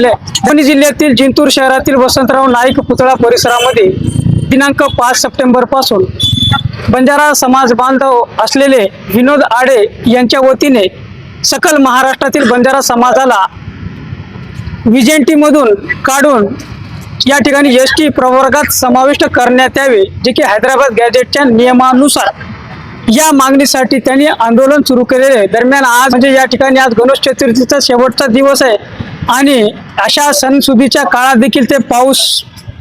दोन्ही जिल्ह्यातील जिंतूर शहरातील वसंतराव नाईक पुतळा परिसरामध्ये दिनांक पाच सप्टेंबरपासून बंजारा समाज बांधव असलेले विनोद आडे यांच्या वतीने सकल महाराष्ट्रातील बंजारा समाजाला विजेंटीमधून काढून या ठिकाणी एस टी प्रवर्गात समाविष्ट करण्यात यावे जे की हैदराबाद गॅजेटच्या नियमानुसार या मागणीसाठी त्यांनी आंदोलन सुरू केलेले दरम्यान आज म्हणजे या ठिकाणी आज गणेश चतुर्थीचा शेवटचा दिवस आहे. आणि अशा सणसुदीच्या काळात देखील ते पाऊस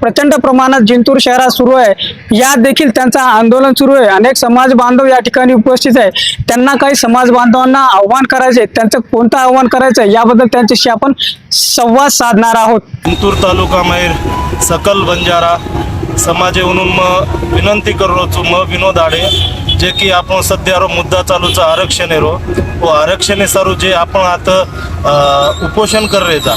प्रचंड प्रमाणात जिंतूर शहरात सुरू आहे. यात देखील त्यांचं आंदोलन सुरू आहे. अनेक समाज बांधव या ठिकाणी उपस्थित आहे. त्यांना काही समाज बांधवांना आव्हान करायचे त्यांचं कोणतं आव्हान करायचं आहे याबद्दल त्यांच्याशी आपण संवाद साधणार आहोत. जिंतूर तालुका माहीर सकल बंजारा समाजे म्हणून मग विनंती करतो म विनोद आडे जे की आपण सध्या रो मुद्दा चालूचा आरक्षण आहे रो व आरक्षण आहे सारू जे आपण आता उपोषण कर रे जा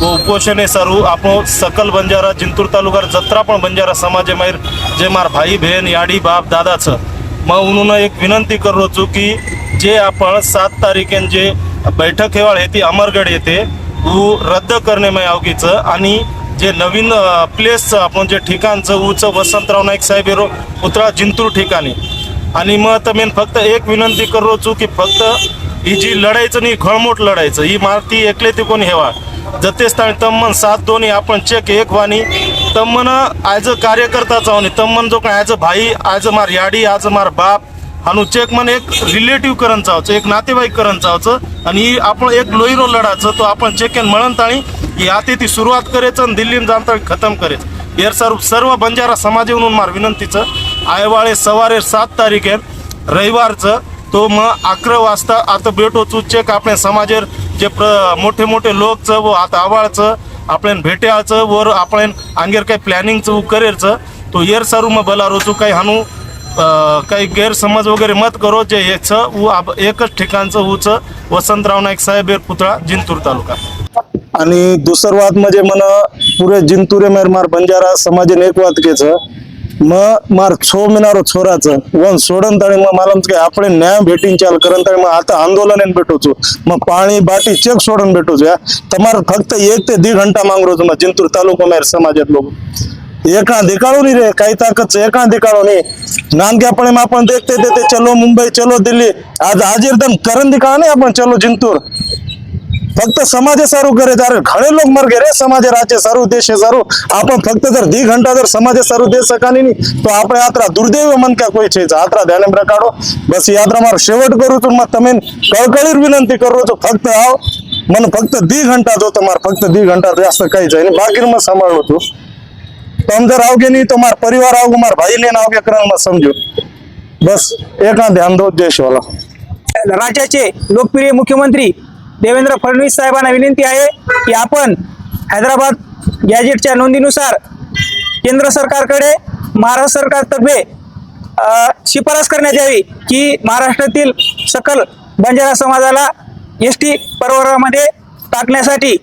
व उपोषण आहे सारू आपण सकल बंजारा जिंतूर तालुकार जत्रा पण बंजारा समाजे माहीर जे मार भाई बहन याडी बाप दादाचं. मग म्हणून एक विनंती करू की जे आपण सात तारखेन जे बैठक हेवाळ येते अमरगड येते ऊ रद्द करणे मग अवघीचं आणि जे नवीन प्लेसचं आपण जे ठिकाणचं ऊचं वसंतराव नाईक साहेब हेरो पुतळा जिंतूर ठिकाणी आणि मग तर मेन फक्त एक विनंती करू की फक्त ही जी लढायचं नाही खळमोट लढायचं ही मारती एकले ती कोणी हेवा. जतेस्थानी तम्मन सात दोन्ही आपण चेक एक वाणी. तम्मन ॲज अ कार्यकर्ता चावणी तम्मन जो काय ॲज अ भाई ॲज अ मार याडी ॲज अ मार बाप आणि चेक मन एक रिलेटिव्ह करण चावचं एक नातेवाईक करण चावचं आणि ही आपण एक लोहिरो लढाचं तो आपण चेकेन म्हणून ताणी ही आता ती सुरुवात करायचं आणि दिल्लीन जाणता खतम करायचं यार सर्व सर्व बंजारा समाज म्हणून मार विनंतीचं. आयवाळे सवारे सात तारीखेर रविवारचं तो मग अकरा वाजता आता भेटो चुच्चेक आपल्या समाजेर जे प्र मोठे मोठे लोकचं व आता आवाळचं आपल्यान भेट्याचं वर आपण अंगेर काही प्लॅनिंगचं करेरचं तो येर सारू मग भला रोजू काही हानू काही गैरसमज वगैरे मत करो जे याचं ऊ आब- एकच ठिकाणचं ऊच वसंतराव नाईक साहेब हेर पुतळा जिंतूर तालुका. आणि दुसरं वाद म्हणजे मन पुरे जिंतुरे मेरमार बंजारा समाजाने एक वाद घ्यायचं मार छो मिनार छोरा च वन सोडन ते मग मला काय आपण न्याय भेटीन चाल करण तरी मग आता आंदोलन भेटोच. मग पाणी बाटी चेक सोडून भेटोच या. तर फक्त एक ते दीड घंटा मागरोच मग जिंतूर तालुका मेर समाजात लोक. एका दिकाळ नाही रे काही ताकद एका दिकाळ नाही नान की आपण आपण देखते देते चलो मुंबई चलो दिल्ली. आज आजीर दम करण दिकाळ नाही आपण चलो जिंतूर. ફક્ત સમાજે સારું કરે ત્યારે ઘણે લોકો મર ઘેરે સમાજે રાજ્ય સારું દેશે સારું આપણે ફક્ત જર દી ઘંટા જર સમાજે સારું દેશ શકાની નહીં તો આપણે યાત્રા દુર્દૈવ મન ક્યાં કોઈ છે યાત્રા ધ્યાને પ્રકાડો બસ યાત્રા મારો શેવટ કરું છું તમે કળકળીર વિનંતી કરું છું ફક્ત આવો મને ફક્ત દી ઘંટા જો તમારે ફક્ત દી ઘંટા જાસ્ત કહી જાય બાકીમાં સંભાળું છું તમે જર આવગે નહીં તો મારા પરિવાર આવગો મારા ભાઈ લઈને આવગે કરણમાં સમજો બસ એકા ધ્યાન દો જય વાલા राज्याचे लोकप्रिय मुख्यमंत्री देवेंद्र फडणवीस साहेबांना विनंती आहे की आपण हैदराबाद गॅजेटच्या नोंदीनुसार केंद्र सरकारकडे महाराष्ट्र सरकारतर्फे शिफारस करण्यात यावी की महाराष्ट्रातील सकल बंजारा समाजाला एस टी परवर्गामध्ये टाकण्यासाठी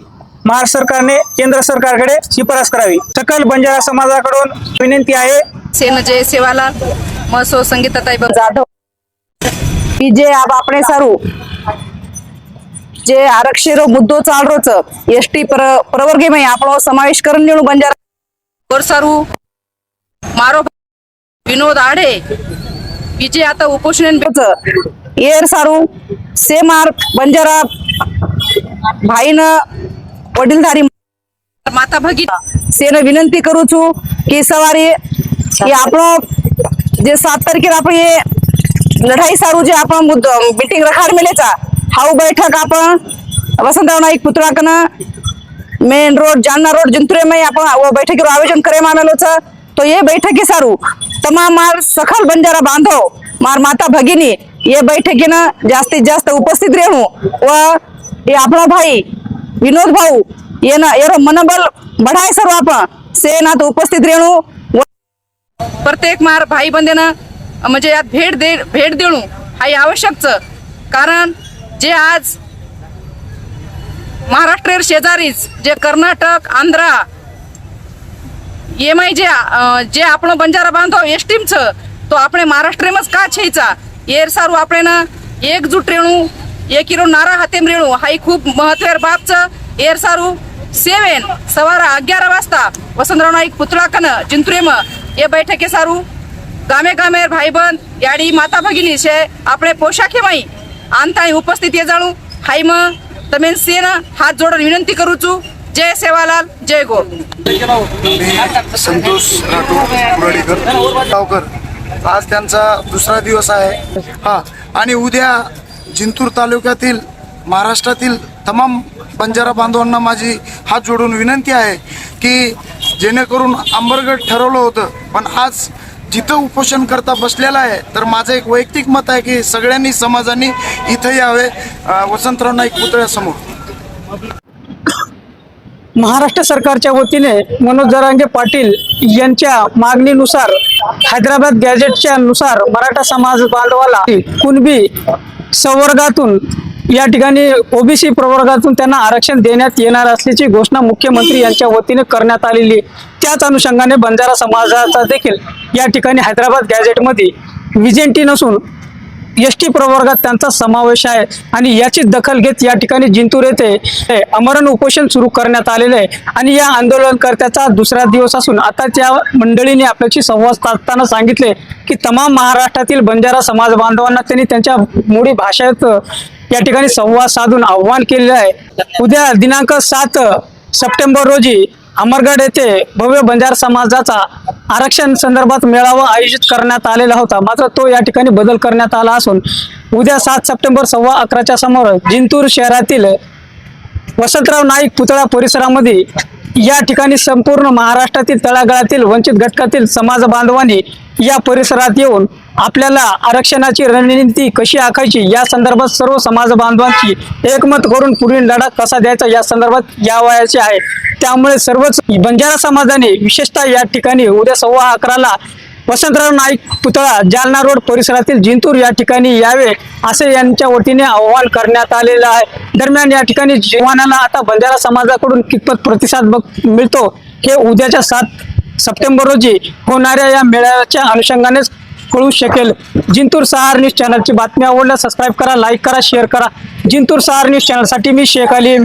महाराष्ट्र सरकारने केंद्र सरकारकडे शिफारस करावी. सकल बंजारा समाजाकडून विनंती आहे. सेन जय सेवालाल महसूल संगीताताई जाधव. की जे आप आपणे सारू. જે આરક્ષીરો મુદ્દો ચાલરો છે એસટી પ્રવર્ગેમાં આપણો સમાવેશ કરવાનું બંજારા ગોરસારું મારો વિનોદ આડે બીજે આતા ઉપોષણ એર સારું સે માર બંજારા ભાઈના વડીલધારી માતા ભગી સેને વિનંતી કરું છું કે સવારે એ આપણો જે સાત તારીખે આપણે એ લડાઈ સારું જે આપણો મિટિંગ રખાડ મેલે ચા हाऊ बैठक आपण वसंतराव नाईक पुतळाकन मेन रोड जालना रोड जिंतुरे में आपण वो बैठकीवर आयोजन करे मामेलोचं तो ये बैठकी सारू. तमाम मार सखल बंजारा बांधव मार माता भगिनी ये बैठकीनं जास्तीत जास्त उपस्थित रेणू व ये आपला भाई विनोद भाऊ ये ना येरो मनोबल बढाय सर्व आपण. सेनात उपस्थित रेणू. प्रत्येक मार भाई बंदेनं म्हणजे यात भेट दे भेट देणू हा आवश्यकच. कारण जे आज महाराष्ट्र शेजारीच जे कर्नाटक आंध्रा एम आय जे जे आपण बंजारा बांधव एस टीमचं तो आपण महाराष्ट्रमच का छेचा एर सारू आपण ना एकजूट रेणू एक हिरो नारा हातेम रेणू हाई खूप महत्वेर च एर सारू सेवेन सवारा अग्यार वाजता वसंतराव नाईक पुतळा कन जिंतुरेम ये बैठके सारू गामे गामेर भाई बंद याडी माता भगिनी शे आपले पोशाखे माई આંતાની ઉપસ્થિતિ જાણું હાઈમાં તમે સેન હાથ જોડો વિનંતી કરું છું જય સેવાલાલ જય ગો संतोष राठोड कुराडीकर गावकर आज त्यांचा दुसरा दिवस आहे हा आणि उद्या जिंतूर तालुक्यातील महाराष्ट्रातील तमाम बंजारा बांधवांना माझी हात जोडून विनंती आहे की जेणेकरून अंबरगड ठरवलं होतं पण आज जिथं उपोषण करता बसलेला आहे तर माझं एक वैयक्तिक मत आहे की सगळ्यांनी समाजाने इथं यावे. वसंतराव नाईक पुतळ्यासमोर महाराष्ट्र सरकारच्या वतीने मनोज जरांगे पाटील यांच्या मागणीनुसार हैदराबाद गॅजेटच्या नुसार मराठा समाज बांधवाला कुणबी संवर्गातून या ठिकाणी ओबीसी प्रवर्गातून त्यांना आरक्षण देण्यात येणार असल्याची घोषणा मुख्यमंत्री यांच्या वतीने करण्यात आलेली त्याच अनुषंगाने बंजारा समाजाचा देखील या ठिकाणी हैदराबाद गॅजेटमध्ये विजेंटी नसून एस टी प्रवर्गात त्यांचा समावेश आहे आणि याची दखल घेत या ठिकाणी जिंतूर येथे हे अमरण उपोषण सुरू करण्यात आलेलं आहे. आणि या आंदोलनकर्त्याचा दुसरा दिवस असून आता त्या मंडळीने आपल्याशी संवाद साधताना सांगितले की तमाम महाराष्ट्रातील बंजारा समाज बांधवांना त्यांनी त्यांच्या मुळी भाषेत या ठिकाणी संवाद साधून आव्हान केलेलं आहे. उद्या दिनांक सात सप्टेंबर रोजी अमरगड येथे भव्य बंजार समाजाचा आरक्षण संदर्भात मेळावा आयोजित करण्यात आलेला होता. मात्र तो या ठिकाणी बदल करण्यात आला असून उद्या सात सप्टेंबर सव्वा अकराच्या समोर जिंतूर शहरातील वसंतराव नाईक पुतळा परिसरामध्ये या ठिकाणी संपूर्ण महाराष्ट्रातील तळागाळातील वंचित घटकातील समाज बांधवांनी या परिसरात येऊन आपल्याला आरक्षणाची रणनीती कशी आखायची या संदर्भात सर्व समाज बांधवांची एकमत करून पुढील लढा कसा द्यायचा या संदर्भात या वयाचे आहे. त्यामुळे सर्वच बंजारा समाजाने विशेषतः या ठिकाणी उद्या सव्वा अकराला वसंतराव नाईक पुतळा जालना रोड परिसरातील जिंतूर या ठिकाणी यावे असे यांच्या वतीने अहवाल करण्यात आलेलं आहे. दरम्यान या ठिकाणी जीवनाला आता बंजारा समाजाकडून कितपत प्रतिसाद बघ मिळतो हे उद्याच्या सात सप्टेंबर रोजी होणाऱ्या या मेळाव्याच्या अनुषंगानेच कळू शकेल. जिंतूर सहार न्यूज चॅनलची बातमी आवडल्या सबस्क्राईब करा लाईक करा शेअर करा. जिंतूर सहार न्यूज चॅनलसाठी मी शेख अली